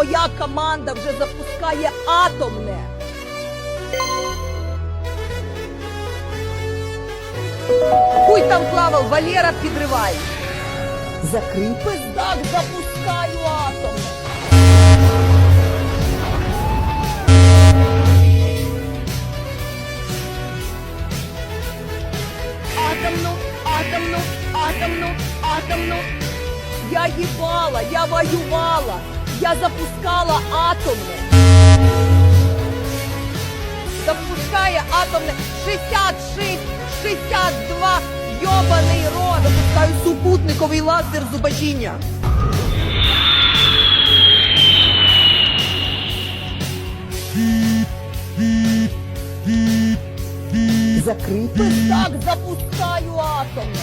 твоя команда вже запускає атомне. Хуй там плавав, Валера підривай. Закрий пиздак, запускаю атомне. Атомну, атомну, атомну, атомну. Я їбала, я воювала, я запускала атомне. Запускає атомне 66, 62, йобаний рот. Запускаю супутниковий лазер зубожіння. Закрий пиздак, запускаю атомне.